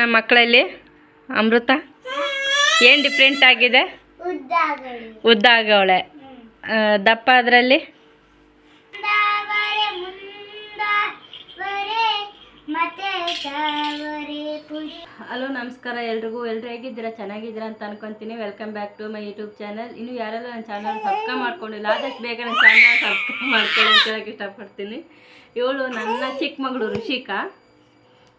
ನಮ್ಮ ಮಕ್ಕಳಲ್ಲಿ ಅಮೃತ? ಏನು ಡಿಫ್ರೆಂಟ್ ಆಗಿದೆ? ಉದ್ದ ಆಗವಳೆ ದಪ್ಪ ಅದರಲ್ಲಿ? ಹಲೋ ನಮಸ್ಕಾರ ಎಲ್ರಿಗೂ. ಎಲ್ಲರೂ ಹೇಗಿದ್ದೀರಾ? ಚೆನ್ನಾಗಿದ್ದೀರಾ ಅಂತ ಅನ್ಕೊಂತೀನಿ. Welcome back to my YouTube channel ಇನ್ನು ಯಾರೆಲ್ಲ ನನ್ನ ಚಾನಲ್ ಸಬ್ಸ್ಕ್ರೈಬ್ ಮಾಡ್ಕೊಂಡಿಲ್ಲ ಆದಷ್ಟು ಬೇಗ ನನ್ನ ಚಾನಲ್ ಸಬ್ಸ್ಕ್ರೈಬ್ ಮಾಡ್ಕೊಳ್ಳಿ ಅಂತ ಹೇಳಕ್ಕೆ ಇಷ್ಟಪಡ್ತೀನಿ. ಇವಳು ನನ್ನ ಚಿಕ್ಕ ಮಗಳು ಋಷಿಕಾ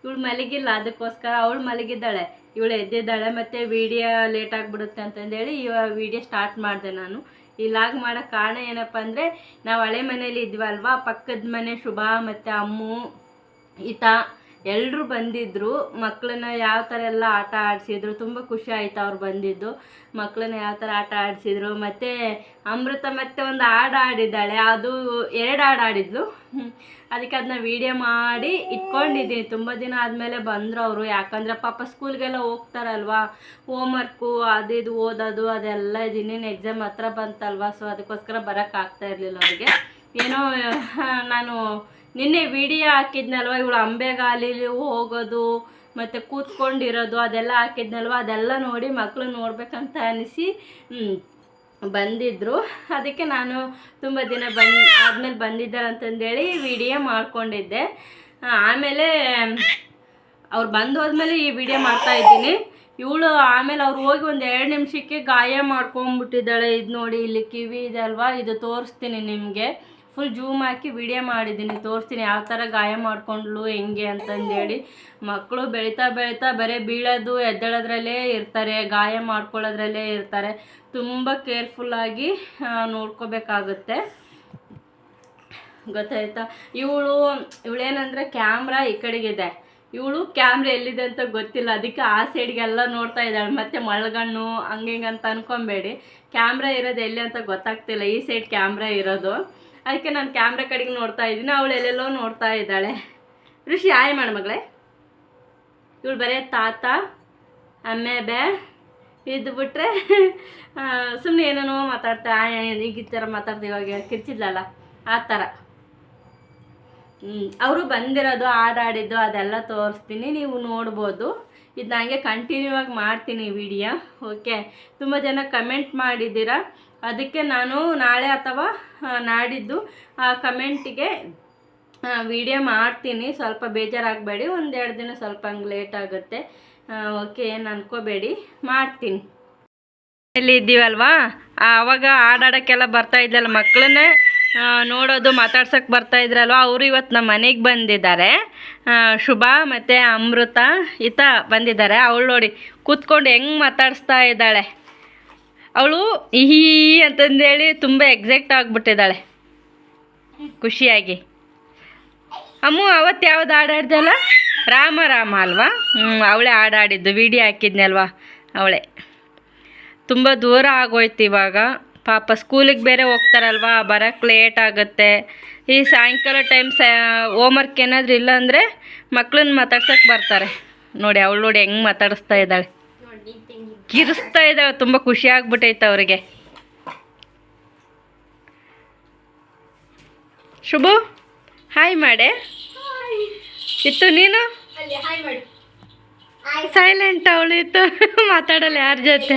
ಇವಳು ಮಲಗಿಲ್ಲ, ಅದಕ್ಕೋಸ್ಕರ ಅವಳು ಮಲಗಿದ್ದಾಳೆ. ಇವಳು ಎದ್ದಿದ್ದಾಳೆ ಮತ್ತು ವಿಡಿಯೋ ಲೇಟ್ ಆಗಿಬಿಡುತ್ತೆ ಅಂತಂದೇಳಿ ಇವಾಗ ವಿಡಿಯೋ ಸ್ಟಾರ್ಟ್ ಮಾಡಿದೆ ನಾನು. ಈ ಲಾಗ್ ಮಾಡೋಕ್ಕೆ ಕಾರಣ ಏನಪ್ಪ ಅಂದರೆ, ನಾವು ಹಳೆ ಮನೇಲಿ ಇದ್ವಲ್ವಾ, ಪಕ್ಕದ ಮನೆ ಶುಭ ಮತ್ತು ಅಮ್ಮು, ಈತ ಎಲ್ಲರೂ ಬಂದಿದ್ದರು ಮಕ್ಕಳನ್ನ ಯಾವ ಥರ ಎಲ್ಲ ಆಟ ಆಡಿಸಿದ್ರು, ತುಂಬ ಖುಷಿ ಆಯಿತು ಅವ್ರು ಬಂದಿದ್ದು. ಮಕ್ಕಳನ್ನ ಯಾವ ಥರ ಆಟ ಆಡಿಸಿದ್ರು, ಮತ್ತು ಅಮೃತ ಮತ್ತೆ ಒಂದು ಹಾಡು ಆಡಿದ್ದಾಳೆ ಅದು ಎರಡು ಹಾಡು ಆಡಿದ್ಲು ಅದಕ್ಕೆ ಅದನ್ನ ವೀಡಿಯೋ ಮಾಡಿ ಇಟ್ಕೊಂಡಿದ್ದೀನಿ. ತುಂಬ ದಿನ ಆದಮೇಲೆ ಬಂದರು ಅವರು. ಯಾಕಂದರೆ ಪಾಪ ಸ್ಕೂಲ್ಗೆಲ್ಲ ಹೋಗ್ತಾರಲ್ವಾ? ಹೋಮ್ವರ್ಕು ಅದು ಇದು ಓದೋದು, ಅದೆಲ್ಲ ಇನ್ನೇನು ಎಕ್ಸಾಮ್ ಹತ್ರ ಬಂತಲ್ವಾ? ಸೊ ಅದಕ್ಕೋಸ್ಕರ ಬರೋಕ್ಕಾಗ್ತಾ ಇರಲಿಲ್ಲ ಅವ್ರಿಗೆ. ಏನೋ, ನಾನು ನಿನ್ನೆ ವಿಡಿಯೋ ಹಾಕಿದ್ನಲ್ವ ಇವಳು ಅಂಬೆಗಾಲಿಲಿ ಹೋಗೋದು, ಮತ್ತು ಕೂತ್ಕೊಂಡಿರೋದು, ಅದೆಲ್ಲ ಹಾಕಿದ್ನಲ್ವ? ಅದೆಲ್ಲ ನೋಡಿ ಮಕ್ಕಳು ನೋಡಬೇಕಂತ ಅನಿಸಿ ಬಂದಿದ್ದರು ಅದಕ್ಕೆ ನಾನು ತುಂಬ ದಿನ ಬಂದು, ಆದಮೇಲೆ ಬಂದಿದ್ದಾರೆ ಅಂತಂದೇಳಿ ವಿಡಿಯೋ ಮಾಡಿಕೊಂಡಿದ್ದೆ. ಆಮೇಲೆ ಅವ್ರು ಬಂದು ಹೋದ್ಮೇಲೆ ಈ ವಿಡಿಯೋ ಮಾಡ್ತಾ ಇದ್ದೀನಿ. ಇವಳು ಆಮೇಲೆ ಅವ್ರು ಹೋಗಿ ಒಂದು ಎರಡು ನಿಮಿಷಕ್ಕೆ ಗಾಯ ಮಾಡ್ಕೊಂಬಿಟ್ಟಿದ್ದಾಳೆ. ಇದು ನೋಡಿ, ಇಲ್ಲಿ ಕಿವಿ ಇದೆ ಅಲ್ವಾ? ಇದು ತೋರಿಸ್ತೀನಿ ನಿಮಗೆ. ಫುಲ್ ಜೂಮ್ ಹಾಕಿ ವಿಡಿಯೋ ಮಾಡಿದ್ದೀನಿ. ತೋರಿಸ್ತೀನಿ ಯಾವ ಥರ ಗಾಯ ಮಾಡ್ಕೊಂಡ್ಲು, ಹೆಂಗೆ ಅಂತಂದೇಳಿ. ಮಕ್ಕಳು ಬೆಳೀತಾ ಬೆಳೀತಾ ಬರೀ ಬೀಳೋದು, ಎದ್ದೇಳೋದ್ರಲ್ಲೇ ಇರ್ತಾರೆ, ಗಾಯ ಮಾಡ್ಕೊಳ್ಳೋದ್ರಲ್ಲೇ ಇರ್ತಾರೆ. ತುಂಬ ಕೇರ್ಫುಲ್ಲಾಗಿ ನೋಡ್ಕೋಬೇಕಾಗುತ್ತೆ. ಗೊತ್ತಾಯ್ತಾ? ಇವಳು, ಇವಳೇನಂದರೆ ಕ್ಯಾಮ್ರಾ ಈ ಕಡೆಗಿದೆ. ಇವಳು ಕ್ಯಾಮ್ರಾ ಎಲ್ಲಿದೆ ಅಂತ ಗೊತ್ತಿಲ್ಲ. ಅದಕ್ಕೆ ಆ ಸೈಡ್ಗೆಲ್ಲ ನೋಡ್ತಾ ಇದ್ದಾಳೆ. ಮತ್ತೆ ಮಳ್ಗಣ್ಣು ಹಂಗೆ ಹಿಂಗೆ ಅಂತ ಅನ್ಕೊಬೇಡಿ. ಕ್ಯಾಮ್ರಾ ಇರೋದು ಎಲ್ಲಿ ಅಂತ ಗೊತ್ತಾಗ್ತಿಲ್ಲ. ಈ ಸೈಡ್ ಕ್ಯಾಮ್ರಾ ಇರೋದು. ಅದಕ್ಕೆ ನಾನು ಕ್ಯಾಮ್ರಾ ಕಡೆಗೆ ನೋಡ್ತಾ ಇದ್ದೀನಿ. ಅವಳು ಎಲ್ಲೆಲ್ಲೋ ನೋಡ್ತಾ ಇದ್ದಾಳೆ. ಋಷಿ ಆಯ್ ಮಾಡ ಮಗಳೇ. ಇವಳು ಬರೀ ತಾತ ಅಮ್ಮೆ ಬೇ ಇದು ಬಿಟ್ರೆ ಸುಮ್ಮನೆ ಏನೇನೋ ಮಾತಾಡ್ತಾ ಆಯ್ ಈಗ ಈ ಥರ ಮಾತಾಡ್ತಾ ಇವಾಗ ಕಿರ್ಚಿದ್ಲಲ್ಲ, ಆ ಥರ ಅವರು ಬಂದಿರೋದು ಆಡಾಡಿದ್ದು ಅದೆಲ್ಲ ತೋರಿಸ್ತೀನಿ. ನೀವು ನೋಡ್ಬೋದು. ಇದು ನನಗೆ ಕಂಟಿನ್ಯೂ ಆಗಿ ಮಾಡ್ತೀನಿ ವಿಡಿಯೋ ಓಕೆ ತುಂಬ ಜನ ಕಮೆಂಟ್ ಮಾಡಿದ್ದೀರಾ. ಅದಕ್ಕೆ ನಾನು ನಾಳೆ ಅಥವಾ ನಾಡಿದ್ದು, ಆ, ಕಮೆಂಟಿಗೆ ವಿಡಿಯೋ ಮಾಡ್ತೀನಿ. ಸ್ವಲ್ಪ ಬೇಜಾರಾಗಬೇಡಿ. ಒಂದೆರಡು ದಿನ ಸ್ವಲ್ಪ ಹಂಗೆ ಲೇಟ್ ಆಗುತ್ತೆ. ಓಕೆ, ಏನು ಅಂದ್ಕೋಬೇಡಿ ಮಾಡ್ತೀನಿ. ಇಲ್ಲಿ ಇದ್ದೀವಲ್ವಾ? ಆವಾಗ ಆಡಾಡೋಕ್ಕೆಲ್ಲ ಬರ್ತಾ ಇದ್ದಲ್ಲ ಮಕ್ಕಳನ್ನೇ ನೋಡೋದು, ಮಾತಾಡ್ಸೋಕೆ ಬರ್ತಾ ಇದ್ರಲ್ವ? ಅವರು ಇವತ್ತು ನಮ್ಮ ಮನೆಗೆ ಬಂದಿದ್ದಾರೆ. ಶುಭ ಮತ್ತು ಅಮೃತ, ಈತ ಬಂದಿದ್ದಾರೆ. ಅವಳು ನೋಡಿ, ಕೂತ್ಕೊಂಡು ಹೆಂಗೆ ಮಾತಾಡಿಸ್ತಾ ಇದ್ದಾಳೆ? ಅವಳು ಇಹಿ ಅಂತಂದೇಳಿ ತುಂಬ ಎಕ್ಸಾಕ್ಟ್ ಆಗಿಬಿಟ್ಟಿದ್ದಾಳೆ. ಖುಷಿಯಾಗಿ. ಅಮ್ಮ ಅವತ್ತು ಯಾವ್ದು ಹಾಡಾಡ್ದಲ್ಲ? ರಾಮ ರಾಮ ಅಲ್ವಾ? ಹ್ಞೂ ಅವಳೇ ಹಾಡಾಡಿದ್ದು ವಿಡಿಯೋ ಹಾಕಿದ್ನಲ್ವಾ ಅವಳೇ. ತುಂಬ ದೂರ ಆಗೋಯ್ತು ಇವಾಗ. ಪಾಪ ಸ್ಕೂಲಿಗೆ ಬೇರೆ ಹೋಗ್ತಾರಲ್ವಾ? ಬರೋಕ್ಕೆ ಲೇಟ್ ಆಗುತ್ತೆ. ಈ ಸಾಯಂಕಾಲ ಟೈಮ್ ಸ ಹೋಮ್ವರ್ಕ್ ಏನಾದರೂ ಇಲ್ಲ ಅಂದರೆ ಮಕ್ಳನ್ನ ಮಾತಾಡ್ಸೋಕೆ ಬರ್ತಾರೆ. ನೋಡಿ, ಅವಳು ನೋಡಿ ಹೆಂಗೆ ಮಾತಾಡಿಸ್ತಾ ಇದ್ದಾಳೆ. ಕಿರಿಸ್ತಾ ಇದ್ದಾಳೆ ತುಂಬ ಖುಷಿ ಆಗ್ಬಿಟ್ಟೈತೆ ಅವರಿಗೆ. ಶುಭು ಹಾಯ್ ಮಾಡೆ. ಇತ್ತು ನೀನು? ಸೈಲೆಂಟ್ ಅವಳು ಇತ್ತು ಮಾತಾಡಲ್ಲ ಯಾರ ಜೊತೆ?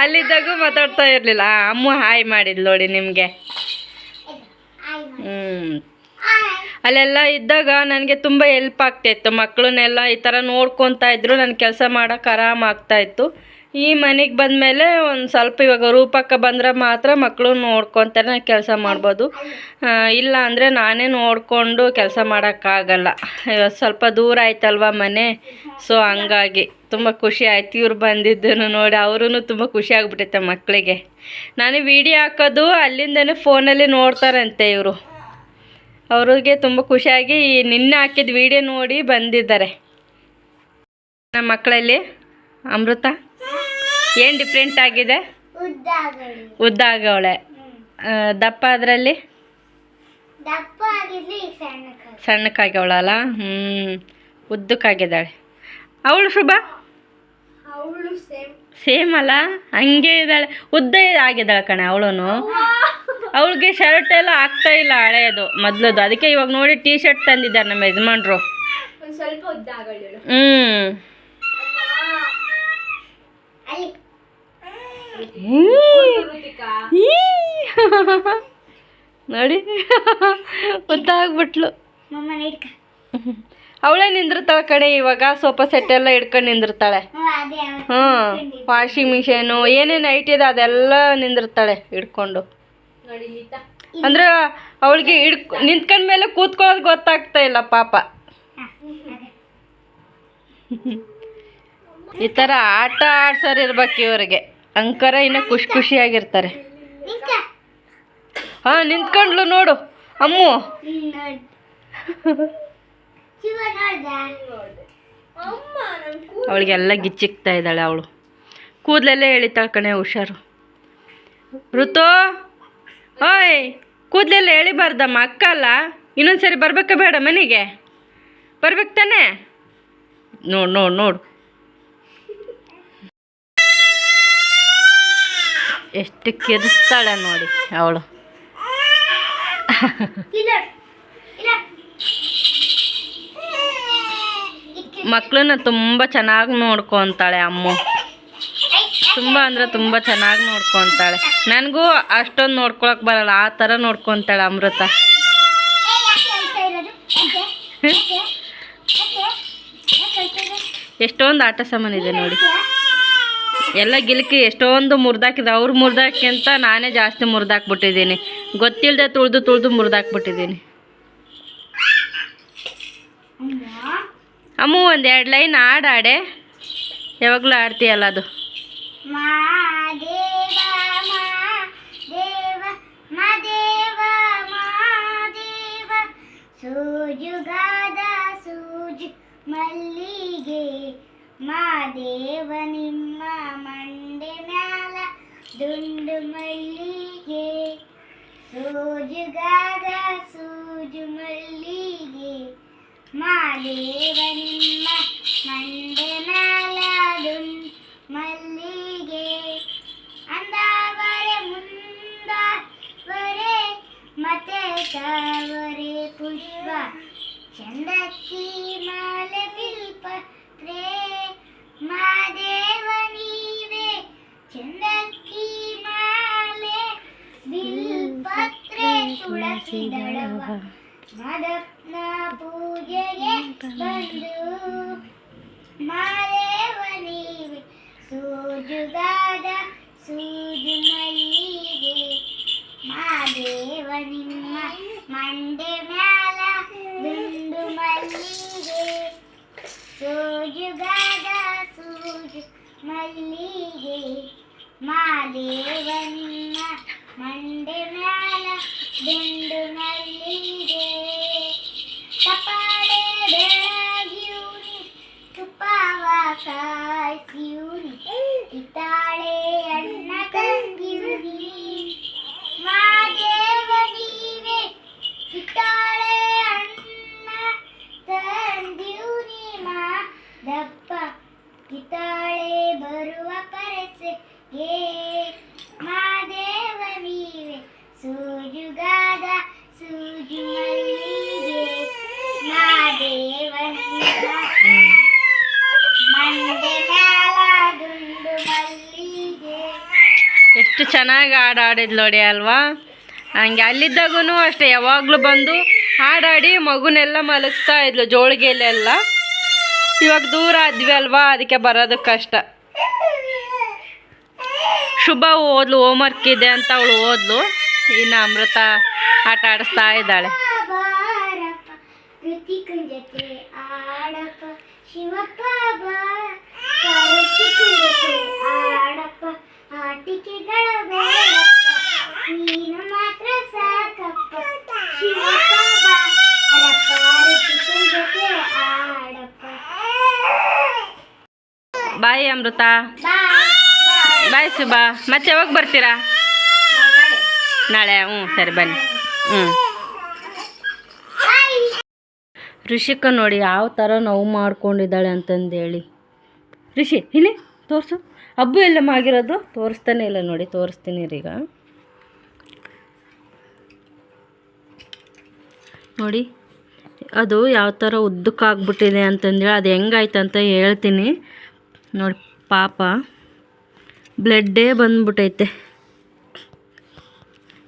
ಅಲ್ಲಿದ್ದಾಗ ಮಾತಾಡ್ತಾ ಇರಲಿಲ್ಲ. ಅಮ್ಮ ಹಾಯ್ ಮಾಡಿದ್ಲು ನೋಡಿ ನಿಮಗೆ. ಹ್ಞೂ ಅಲ್ಲೆಲ್ಲ ಇದ್ದಾಗ ನನಗೆ ತುಂಬ ಹೆಲ್ಪ್ ಆಗ್ತಾಯಿತ್ತು ಮಕ್ಕಳನ್ನೆಲ್ಲ ಈ ಥರ ನೋಡ್ಕೊತಾ ಇದ್ರು. ನನ್ನ ಕೆಲಸ ಮಾಡೋಕೆ ಆರಾಮ ಆಗ್ತಾಯಿತ್ತು ಈ ಮನೆಗೆ ಬಂದಮೇಲೆ ಒಂದು ಸ್ವಲ್ಪ ಇವಾಗ ರೂಪಕ್ಕೆ ಬಂದರೆ ಮಾತ್ರ ಮಕ್ಕಳು ನೋಡ್ಕೊತಾರೆ ಕೆಲಸ ಮಾಡ್ಬೋದು. ಇಲ್ಲ ಅಂದರೆ ನಾನೇ ನೋಡಿಕೊಂಡು ಕೆಲಸ ಮಾಡೋಕ್ಕಾಗಲ್ಲ. ಸ್ವಲ್ಪ ದೂರ ಆಯ್ತಲ್ವ ಮನೆ? ಸೊ ಹಂಗಾಗಿ ತುಂಬ ಖುಷಿ ಆಯ್ತು ಇವ್ರು ಬಂದಿದ್ದನ್ನು ನೋಡಿ. ಅವರೂ ತುಂಬ ಖುಷಿ ಆಗ್ಬಿಟ್ಟೈತೆ ಮಕ್ಕಳಿಗೆ ನಾನು ವಿಡಿಯೋ ಹಾಕೋದು, ಅಲ್ಲಿಂದನೇ ಫೋನಲ್ಲಿ ನೋಡ್ತಾರಂತೆ ಇವರು. ಅವ್ರಿಗೆ ತುಂಬ ಖುಷಿಯಾಗಿ ನಿನ್ನೆ ಹಾಕಿದ ವಿಡಿಯೋ ನೋಡಿ ಬಂದಿದ್ದಾರೆ. ನಮ್ಮ ಮಕ್ಕಳಲ್ಲಿ, ಅಮೃತ? ಏನು ಡಿಫ್ರೆಂಟ್ ಆಗಿದೆ? ಉದ್ದ ಆಗವಳೆ ದಪ್ಪ ಅದರಲ್ಲಿ? ಸಣ್ಣಕ್ಕಾಗ್ಯವಳಲ್ಲ? ಹ್ಞೂ ಉದ್ದಕ್ಕಾಗಿದ್ದಾಳೆ. ಅವಳು ಶುಭ? ಸೇಮ್. ಅಲ್ಲ? ಹಂಗೆ ಇದ್ದಾಳೆ. ಉದ್ದ ಆಗಿದ್ದಾಳೆ ಕಣೆ ಅವಳು ಅವಳಿಗೆ ಶರ್ಟ್ ಎಲ್ಲ ಆಗ್ತಾ ಇಲ್ಲ ಹಳೆಯದು ಮೊದ್ಲದು. ಅದಕ್ಕೆ ಇವಾಗ ನೋಡಿ ಟೀ ಶರ್ಟ್ ತಂದಿದ್ದಾರೆ ನಮ್ಮ ಯಜಮಾನ್ರು. ಹ್ಞೂ ನೋಡಿ. ಗೊತ್ತಾಗ್ಬಿಟ್ಲು. ಮಮ್ಮ ಅವಳೇ ನಿಂದಿರ್ತಾಳೆ ಕಡೆ ಇವಾಗ ಸೋಫಾ ಸೆಟ್ ಎಲ್ಲ ಹಿಡ್ಕೊಂಡು ನಿಂದಿರ್ತಾಳೆ. ಹ್ಞೂ ವಾಷಿಂಗ್ ಮಿಷಿನು ಏನೇನು ಐಟಿ ಇದೆ ಅದೆಲ್ಲ ನಿಂದಿರ್ತಾಳೆ ಹಿಡ್ಕೊಂಡು ಅಂದ್ರೆ ಅವಳಿಗೆ ಹಿಡ್ಕೊ ನಿಂತ್ಕೊಂಡ ಮೇಲೆ ಕೂತ್ಕೊಳ್ಳೋದು ಗೊತ್ತಾಗ್ತಾ ಇಲ್ಲ ಪಾಪ. ಈ ಥರ ಆಟ ಆಡ್ಸೋರು ಇರ್ಬೇಕು ಇವ್ರಿಗೆ. ಅಂಕರ ಇನ್ನು ಖುಷಿ ಖುಷಿಯಾಗಿರ್ತಾರೆ. ಹಾ ಹಾಂ ನಿಂತ್ಕೊಂಡ್ಲು ನೋಡು ಅಮ್ಮು. ಅವಳಿಗೆಲ್ಲ ಗಿಚ್ಚಿಕ್ತಾ ಇದ್ದಾಳೆ ಅವಳು. ಕೂದಲೆಲ್ಲ ಎಳಿತಾಳೆ ಕಣೆ ಹುಷಾರು. ಋತು ಓಯ್ ಕೂದಲೆಲ್ಲ ಎಳಿಬಾರ್ದಮ್ಮ ಅಕ್ಕ ಅಲ್ಲ? ಇನ್ನೊಂದ್ಸರಿ ಬರ್ಬೇಕಾ ಬೇಡ ಮನೆಗೆ? ಬರ್ಬೇಕು ತಾನೆ? ನೋಡು ನೋಡು ನೋಡು. ಎಷ್ಟು ಕೆದಿಸ್ತಾಳೆ ನೋಡಿ ಅವಳು. ಮಕ್ಕಳನ್ನ ತುಂಬ ಚೆನ್ನಾಗಿ ನೋಡ್ಕೊತಾಳೆ ಅಮ್ಮ. ತುಂಬ ಅಂದರೆ ತುಂಬ ಚೆನ್ನಾಗಿ ನೋಡ್ಕೊತಾಳೆ. ನನಗೂ ಅಷ್ಟೊಂದು ನೋಡ್ಕೊಳಕ್ ಬರಲ್ಲ ಆ ಥರ ನೋಡ್ಕೊತಾಳೆ ಅಮೃತ? ಎಷ್ಟೊಂದು ಆಟ ಸಾಮಾನಿದೆ ಇದೆ ನೋಡಿ? ಎಲ್ಲ ಗಿಲ್ಕಿ ಎಷ್ಟೊಂದು ಮುರಿದಾಕಿದೆ. ಅವ್ರು ಮುರಿದಾಕಿಂತ ನಾನೇ ಜಾಸ್ತಿ ಮುರಿದಾಕ್ಬಿಟ್ಟಿದ್ದೀನಿ. ಗೊತ್ತಿಲ್ಲದೆ ತುಳಿದು ತುಳಿದು ಮುರಿದಾಕ್ಬಿಟ್ಟಿದ್ದೀನಿ. ಅಮ್ಮ, ಒಂದು ಎರಡು ಲೈನ್ ಹಾಡಾಡೆ ಯಾವಾಗಲೂ ಆಡ್ತೀಯಲ್ಲ ಅದು. ಸೂಜುಗಾದ ಸೂಜು ಮಲ್ಲಿಗೆ ದುಂಡು ಮಲ್ಲಿಗೆ ಸೂಜುಗಾದ ಸೂಜು ಮಲ್ಲಿಗೆ ಮಾದೇವ ನಿಮ್ಮ ಮಂಡೆ ಮ್ಯಾಲ ದುಂಡು ಮಲ್ಲಿಗೆ ಅಂದವರೆ ಮುಂದವರೆ ಮತ್ತೆ ಬಿಲ್ಪತ್ರೆ ತುಳಸಿ ದಳವ ಮದಪ್ನ ಪೂಜೆಗೆ ಬಂದು ಮಾದೇವ ನೀವೆ ಸೂಜುಗಾದ ಸೂಜು ಮಲ್ಲಿಗೆ ಮಾದೇವ ನಿಮ್ಮ ಮಂಡೆ ಮ್ಯಾಲ ದುಂಡು ಮಲ್ಲಿಗೆ ಸೂಜುಗಾದ ಸೂಜು ಮಲ್ಲಿಗೆ ಮಾದೇವ ನಿಮ್ಮ ಮಂಡೆ ಮ್ಯಾಲ ದುಂಡು ಮಲ್ಲಿಗೆ ಕಪಾಳೆ ಬೆಳಗಿಯೂರಿ ತುಪ್ಪವ ಕಾಯಿಸಿಯೂರಿ ಕಿತ್ತಾಳೆ ಅಣ್ಣ ತಂಗಿಯೂರಿ ಮಾದೇವ ನೀವೇ ಕಿತ್ತಾಳೆ ಅಣ್ಣ ತಂದಿಯೂರಿ ಮಾ ದಪ್ಪ ಕಿತ್ತಾಳೆ ಬರುವ ಪರಸೆಗೆ ಮಾದೇವ ಚೆನ್ನಾಗಿ ಹಾಡು ಆಡಿದ್ಲು ನೋಡಿ ಅಲ್ವಾ? ಹಂಗೆ ಅಲ್ಲಿದ್ದಾಗೂ ಅಷ್ಟೇ, ಯಾವಾಗಲೂ ಬಂದು ಹಾಡಾಡಿ ಮಗುನೆಲ್ಲ ಮಲಗಿಸ್ತಾ ಇದ್ಲು ಜೋಳಿಗೆಲೆಲ್ಲ. ಇವಾಗ ದೂರ ಆದ್ವಿ ಅಲ್ವಾ, ಅದಕ್ಕೆ ಬರೋದು ಕಷ್ಟ. ಶುಭ ಓದ್ಲು ಹೋಮ್ವರ್ಕ್ ಇದೆ ಅಂತ ಅವಳು ಓದ್ಲು. ಇನ್ನು ಅಮೃತ ಆಟ ಆಡಿಸ್ತಾ ಇದ್ದಾಳೆ ಬಾ ಕೃತಿಕನ್ ಜೊತೆ ಆಡಪ್ಪ ಆಟಿಕೆಗಳ ಬೇಡಪ್ಪ ನೀನು ಮಾತ್ರ ಸಾಕಪ್ಪ. ಶಿವಪ್ಪ ಬಾ. ರಪ್ಪ ಋತಿಕನ್ ಜೊತೆ ಆಡಪ್ಪ ಬಾಯ್ ಅಮೃತ. ಬಾಯ್ ಸುಬಾ ಬಾಯ್ ಶುಭ ಮತ್ತೆ ಯಾವಾಗ ಬರ್ತೀರಾ? ನಾಳೆ. ಹ್ಞೂ ಸರಿ ಬನ್ನಿ. ಹ್ಞೂ. ಬಾಯ್ ಋಷಿಕ ನೋಡಿ ಯಾವ ಥರ ನೋವು ಮಾಡ್ಕೊಂಡಿದ್ದಾಳೆ ಅಂತಂದೇಳಿ ಋಷಿ ಇಲ್ಲಿ ತೋರಿಸು. ಹಬ್ಬ ಎಲ್ಲ ಆಗಿರೋದು ತೋರಿಸ್ತಾನೆ ಇಲ್ಲ ನೋಡಿ ತೋರಿಸ್ತೀನಿ ಈಗ. ನೋಡಿ. ಅದು ಯಾವ ಥರ ಉದ್ದಕ್ಕಾಗ್ಬಿಟ್ಟಿದೆ ಅಂತಂದೇಳಿ ಅದು ಹೆಂಗಾಯ್ತು ಅಂತ ಹೇಳ್ತೀನಿ. ನೋಡಿ, ಪಾಪ. ಬ್ಲಡ್ಡೇ ಬಂದ್ಬಿಟ್ಟೈತೆ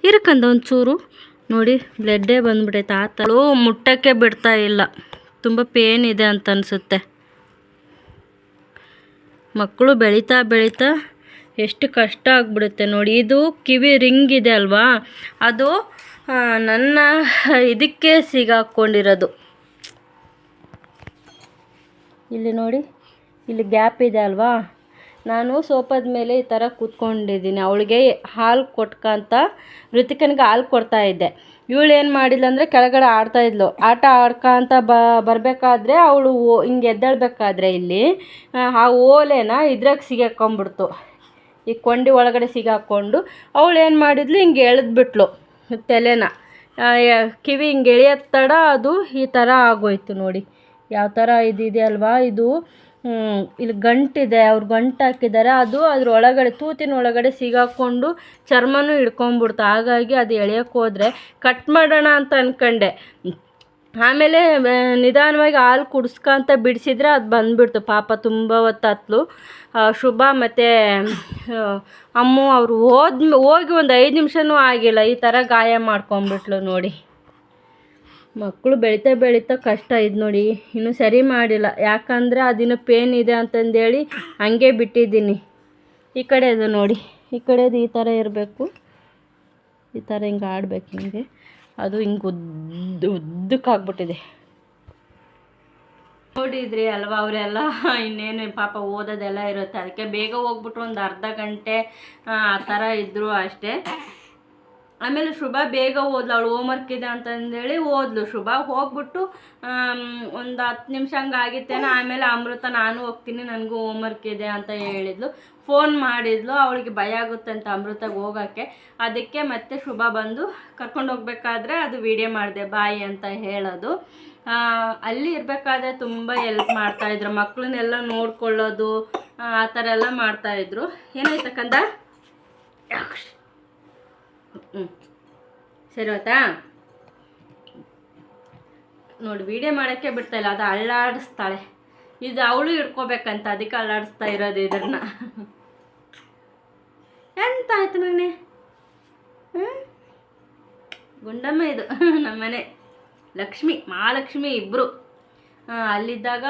ಇರಕಂದ ಒಂಚೂರು. ನೋಡಿ, ಬ್ಲಡ್ಡೇ ಬಂದ್ಬಿಟ್ಟೈತೆ ಆ ಥರ ಮುಟ್ಟಕ್ಕೆ ಬಿಡ್ತಾ ಇಲ್ಲ. ತುಂಬ ಪೇನ್ ಇದೆ ಅಂತ ಅನಿಸುತ್ತೆ. ಮಕ್ಕಳು ಬೆಳೀತಾ ಬೆಳೀತಾ ಎಷ್ಟು ಕಷ್ಟ ಆಗ್ಬಿಡುತ್ತೆ ನೋಡಿ. ಇದು ಕಿವಿ ರಿಂಗ್ ಇದೆ ಅಲ್ವಾ? ಅದು ನನ್ನ ಇದಕ್ಕೆ ಸಿಗಾಕೊಂಡಿರೋದು. ಇಲ್ಲಿ ನೋಡಿ, ಇಲ್ಲಿ ಗ್ಯಾಪ್ ಇದೆ ಅಲ್ವಾ? ನಾನು ಸೋಪದ ಮೇಲೆ ಈ ಥರ ಕೂತ್ಕೊಂಡಿದ್ದೀನಿ. ಅವಳಿಗೆ ಹಾಲು ಕೊಟ್ಕಂತ ಋತಿಕನಿಗೆ ಹಾಲು ಕೊಡ್ತಾ ಇದ್ದೆ. ಇವಳು ಏನು ಮಾಡಿಲ್ಲ ಅಂದರೆ ಕೆಳಗಡೆ ಆಡ್ತಾ ಇದ್ಲು. ಆಟ ಆಡ್ಕೊಂತ ಬರಬೇಕಾದ್ರೆ ಅವಳು ಓ, ಹಿಂಗೆ ಎದ್ದೇಳಬೇಕಾದ್ರೆ ಇಲ್ಲಿ, ಆ ಓಲೆನ ಇದ್ರಾಗ ಸಿಗಾಕೊಂಬಿಡ್ತು ಈ ಕೊಂಡಿ ಒಳಗಡೆ ಸಿಗಾಕೊಂಡು ಅವಳು ಏನು ಮಾಡಿದ್ಲು, ಹಿಂಗೆ ಎಳೆದ್ಬಿಟ್ಲು ತಲೆನ. ಕಿವಿ ಹಿಂಗೆ ಎಳೆಯೋದ್ ತಡ ಅದು ಈ ಥರ ಆಗೋಯ್ತು ನೋಡಿ. ಯಾವ ಥರ ಇದಿದೆ ಅಲ್ವಾ? ಇದು ಇಲ್ಲಿ ಗಂಟಿದೆ, ಅವ್ರು ಗಂಟು ಹಾಕಿದ್ದಾರೆ. ಅದು ಅದ್ರ ಒಳಗಡೆ, ತೂತಿನ ಒಳಗಡೆ ಸಿಗಾಕೊಂಡು ಚರ್ಮನೂ ಹಿಡ್ಕೊಂಬಿಡ್ತು ಹಾಗಾಗಿ ಅದು ಎಳೆಯೋಕ್ಕೋದ್ರೆ ಹೋದರೆ ಕಟ್ ಮಾಡೋಣ ಅಂತ ಅಂದ್ಕೊಂಡೆ ಆಮೇಲೆ ನಿಧಾನವಾಗಿ ಹಾಲು ಕುಡಿಸ್ಕೊಂತ ಬಿಡಿಸಿದ್ರೆ ಅದು ಬಂದುಬಿಡ್ತು. ಪಾಪ ತುಂಬ ಹೊತ್ತು ಹತ್ಲು ಆ, ಶುಭ ಮತ್ತು ಅಮ್ಮು ಅವರು ಹೋದ ಹೋಗಿ ಒಂದು ಐದು ನಿಮಿಷನೂ ಆಗಿಲ್ಲ. ಈ ಥರ ಗಾಯ ಮಾಡ್ಕೊಂಬಿಟ್ಲು ನೋಡಿ. ಮಕ್ಕಳು ಬೆಳೀತಾ ಬೆಳೀತಾ ಕಷ್ಟ ಇದು ನೋಡಿ. ಇನ್ನೂ ಸರಿ ಮಾಡಿಲ್ಲ. ಯಾಕಂದರೆ ಅದಿನ್ನೂ ಪೇನ್ ಇದೆ ಅಂತಂದೇಳಿ ಹಂಗೆ ಬಿಟ್ಟಿದ್ದೀನಿ. ಈ ಕಡೆದು ನೋಡಿ. ಈ ಕಡೆದು ಈ ಥರ ಇರಬೇಕು. ಈ ಥರ ಹಿಂಗೆ ಆಡ್ಬೇಕು ಹಿಂಗೆ. ಅದು ಹಿಂಗೆ ಉದ್ದ, ಉದ್ದಕ್ಕಾಗ್ಬಿಟ್ಟಿದೆ. ನೋಡಿದ್ರಿ ಅಲ್ವಾ ಅವರೆಲ್ಲ? ಇನ್ನೇನು ಪಾಪ ಓದೋದೆಲ್ಲ ಇರುತ್ತೆ. ಅದಕ್ಕೆ ಬೇಗ ಹೋಗ್ಬಿಟ್ಟು ಒಂದು ಅರ್ಧ ಗಂಟೆ, ಆ ಥರ ಇದ್ದರು ಅಷ್ಟೇ. ಆಮೇಲೆ ಶುಭ ಬೇಗ ಓದ್ಲು, ಅವಳು ಹೋಮ್ವರ್ಕ್ ಇದೆ ಅಂತಂದೇಳಿ ಓದ್ಲು. ಶುಭ ಹೋಗ್ಬಿಟ್ಟು ಒಂದು ಹತ್ತು ನಿಮಿಷ ಹಂಗೆ ಆಗಿತ್ತೇನೆ? ಆಮೇಲೆ ಅಮೃತ, ನಾನು ಹೋಗ್ತೀನಿ, ನನಗೂ ಹೋಮ್ವರ್ಕ್ ಇದೆ ಅಂತ ಹೇಳಿದ್ಲು. ಫೋನ್ ಮಾಡಿದ್ಲು, ಅವಳಿಗೆ ಭಯ ಆಗುತ್ತೆ ಅಂತ ಅಮೃತಗೆ ಹೋಗೋಕ್ಕೆ. ಅದಕ್ಕೆ ಮತ್ತೆ ಶುಭ ಬಂದು ಕರ್ಕೊಂಡು ಹೋಗ್ಬೇಕಾದ್ರೆ ಅದು ವಿಡಿಯೋ ಮಾಡಿದೆ, ಬಾಯಿ ಅಂತ ಹೇಳೋದು. ಅಲ್ಲಿ ಇರಬೇಕಾದ್ರೆ ತುಂಬ ಎಲ್ಪ್ ಮಾಡ್ತಾಯಿದ್ರು ಮಕ್ಕಳನ್ನೆಲ್ಲ ನೋಡ್ಕೊಳ್ಳೋದು, ಆ ಥರ ಎಲ್ಲ ಮಾಡ್ತಾಯಿದ್ರು ಏನಾಯ್ತು ಕಂದ? ಹ್ಞೂ ಸರಿ, ಆಯ್ತಾ? ನೋಡಿ ವಿಡಿಯೋ ಮಾಡೋಕ್ಕೆ ಬಿಡ್ತಾ ಇಲ್ಲ, ಅದು ಅಳ್ಳಾಡಿಸ್ತಾಳೆ ಇದು ಅವಳು ಹಿಡ್ಕೋಬೇಕಂತ ಅದಕ್ಕೆ ಅಳ್ಳಾಡಿಸ್ತಾ ಇರೋದು ಇದನ್ನ ಎಂತ ಆಯ್ತು ಮಗನೆ? ಹ್ಞೂ ಗುಂಡಮ್ಮ ಇದು, ನಮ್ಮನೆ. ಲಕ್ಷ್ಮಿ, ಮಹಾಲಕ್ಷ್ಮಿ ಇಬ್ಬರು ಅಲ್ಲಿದ್ದಾಗ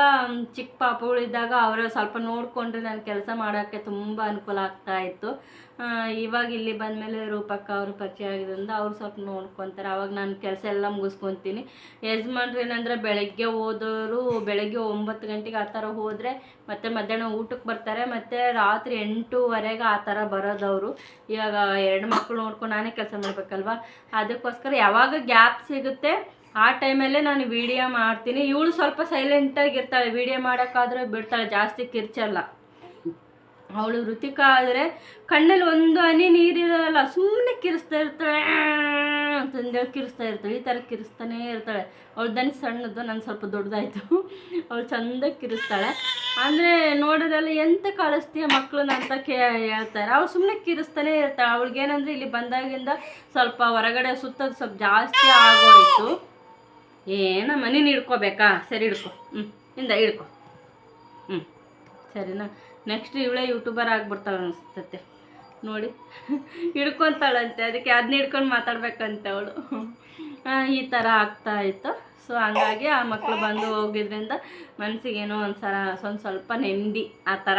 ಚಿಕ್ಕ ಪಾಪಗಳಿದ್ದಾಗ ಅವರ ಸ್ವಲ್ಪ ನೋಡಿಕೊಂಡ್ರೆ ನಾನು ಕೆಲಸ ಮಾಡೋಕ್ಕೆ ತುಂಬ ಅನುಕೂಲ ಆಗ್ತಾ ಇತ್ತು. ಇವಾಗ ಇಲ್ಲಿ ಬಂದಮೇಲೆ ರೂಪಕ್ಕ ಅವರು ಪರಿಚಯ ಆಗಿದ್ದರಿಂದ ಅವ್ರು ಸ್ವಲ್ಪ ನೋಡ್ಕೊತಾರೆ. ಆವಾಗ ನಾನು ಕೆಲಸ ಎಲ್ಲ ಮುಗಿಸ್ಕೊತೀನಿ. ಯಜಮಾನ್ರು ಏನಂದರೆ ಬೆಳಗ್ಗೆ ಹೋದವರು ಬೆಳಗ್ಗೆ ಒಂಬತ್ತು ಗಂಟೆಗೆ ಆ ಥರ ಹೋದರೆ ಮತ್ತು ಮಧ್ಯಾಹ್ನ ಊಟಕ್ಕೆ ಬರ್ತಾರೆ. ಮತ್ತು ರಾತ್ರಿ ಎಂಟೂವರೆಗೆ ಆ ಥರ ಬರೋದವರು. ಇವಾಗ ಎರಡು ಮಕ್ಕಳು ನೋಡ್ಕೊಂಡು ನಾನೇ ಕೆಲಸ ಮಾಡಬೇಕಲ್ವಾ? ಅದಕ್ಕೋಸ್ಕರ ಯಾವಾಗ ಗ್ಯಾಪ್ ಸಿಗುತ್ತೆ ಆ ಟೈಮಲ್ಲೇ ನಾನು ವಿಡಿಯೋ ಮಾಡ್ತೀನಿ. ಇವಳು ಸ್ವಲ್ಪ ಸೈಲೆಂಟಾಗಿ ಇರ್ತಾಳೆ. ವಿಡಿಯೋ ಮಾಡೋಕ್ಕಾದ್ರೆ ಬಿಡ್ತಾಳೆ. ಜಾಸ್ತಿ ಕಿರ್ಚಲ್ಲ. ಅವಳು ಋತಿಕಾ ಆದರೆ ಕಣ್ಣಲ್ಲಿ ಒಂದು ಹನಿ ನೀರಿರಲ್ಲ. ಸುಮ್ಮನೆ ಕಿರಿಸ್ತಾ ಇರ್ತಾಳೆ. ಅಂತಂದೇಳಿ ಕಿರಿಸ್ತಾ ಇರ್ತಾಳೆ. ಈ ಥರ ಕಿರಿಸ್ತಾನೇ ಇರ್ತಾಳೆ. ಅವಳು ದನಿ ಸಣ್ಣದು ನಾನು ಸ್ವಲ್ಪ ದೊಡ್ಡದಾಯಿತು. ಅವಳು ಚಂದ ಕಿರಿಸ್ತಾಳೆ. ಅಂದರೆ ನೋಡೋದೆಲ್ಲ ಎಂತ ಕಳಿಸ್ತೀಯ ಮಕ್ಕಳನ್ನ ಅಂತ ಕೇ ಹೇಳ್ತಾರೆ. ಅವಳು ಸುಮ್ಮನೆ ಕಿರಿಸ್ತಾನೆ ಇರ್ತಾಳೆ. ಅವಳಿಗೇನಂದ್ರೆ ಇಲ್ಲಿ ಬಂದಾಗಿಂದ ಸ್ವಲ್ಪ ಹೊರಗಡೆ ಸುತ್ತೋದು ಸ್ವಲ್ಪ ಜಾಸ್ತಿ ಆಗೋಯಿತು. ಏನ ಮನೆ ಹಿಡ್ಕೋಬೇಕಾ? ಸರಿ ಹಿಡ್ಕೊ. ಹ್ಞೂ ಇಂದ ಹಿಡ್ಕೊ. ಹ್ಞೂ ಸರಿನಾ? ನೆಕ್ಸ್ಟ್ ಇವಳೇ ಯೂಟ್ಯೂಬರ್ ಆಗಿಬಿಡ್ತಾಳೆ ಅನಿಸ್ತತೆ ನೋಡಿ, ಹಿಡ್ಕೊತಾಳಂತೆ. ಅದಕ್ಕೆ ಅದನ್ನ ಹಿಡ್ಕೊಂಡು ಮಾತಾಡ್ಬೇಕಂತೆ ಅವಳು. ಈ ಥರ ಆಗ್ತಾ ಇತ್ತು. ಸೊ ಹಂಗಾಗಿ ಆ ಮಕ್ಕಳು ಬಂದು ಹೋಗಿದ್ರಿಂದ ಮನಸ್ಸಿಗೇನೋ ಒಂದು ಸಲ ಒಂದು ಸ್ವಲ್ಪ ನೆಮ್ಮದಿ ಆ ಥರ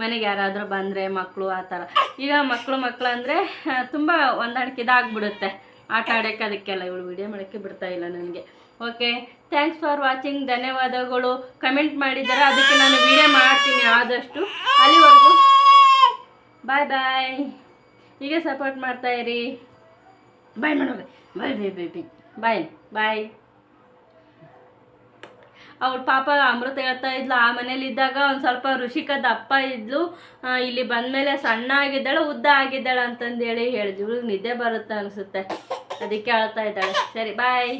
ಮನೆಗೆ ಯಾರಾದರೂ ಬಂದರೆ ಮಕ್ಕಳು ಆ ಥರ ಈಗ ಮಕ್ಕಳು ಮಕ್ಕಳು ಅಂದರೆ ತುಂಬ ಹೊಂದಾಣಿಕೆ ಇದಾಗ್ಬಿಡುತ್ತೆ. ಆಟ ಆಡೋಕ್ಕೆ ಅದಕ್ಕೆಲ್ಲ ಇವಳು ವಿಡಿಯೋ ಮಾಡೋಕ್ಕೆ ಬಿಡ್ತಾ ಇಲ್ಲ ನನಗೆ. ಓಕೆ ಥ್ಯಾಂಕ್ಸ್ ಫಾರ್ ವಾಚಿಂಗ್ ಧನ್ಯವಾದಗಳು. ಕಮೆಂಟ್ ಮಾಡಿದ್ದಾರೆ ಅದಕ್ಕೆ ನಾನು ವಿಡಿಯೋ ಮಾಡ್ತೀನಿ ಆದಷ್ಟು. ಅಲ್ಲಿವರೆಗೂ ಬಾಯ್ ಬಾಯ್ ಹೀಗೆ ಸಪೋರ್ಟ್ ಮಾಡ್ತಾ ಇರಿ. Bye madam bye bye bye bye bye bye ಅವಳು ಪಾಪ ಅಮೃತ ಹೇಳ್ತಾ ಇದ್ಲು, ಆ ಮನೇಲಿ ಇದ್ದಾಗ ಒಂದು ಸ್ವಲ್ಪ ಋಷಿಕದ ಅಪ್ಪ ಇದ್ಲು. ಇಲ್ಲಿ ಇಲ್ಲಿ ಬಂದಮೇಲೆ ಸಣ್ಣ ಆಗಿದ್ದಾಳೆ, ಉದ್ದ ಆಗಿದ್ದಾಳೆ ಅಂತಂದೇಳಿ ಹೇಳಿದ್ವಿ. ನಿದ್ದೆ ಬರುತ್ತೆ ಅನಿಸುತ್ತೆ. ಅದಕ್ಕೆ ಹೇಳ್ತಾ ಇದ್ದಾಳೆ. ಸರಿ ಬಾಯ್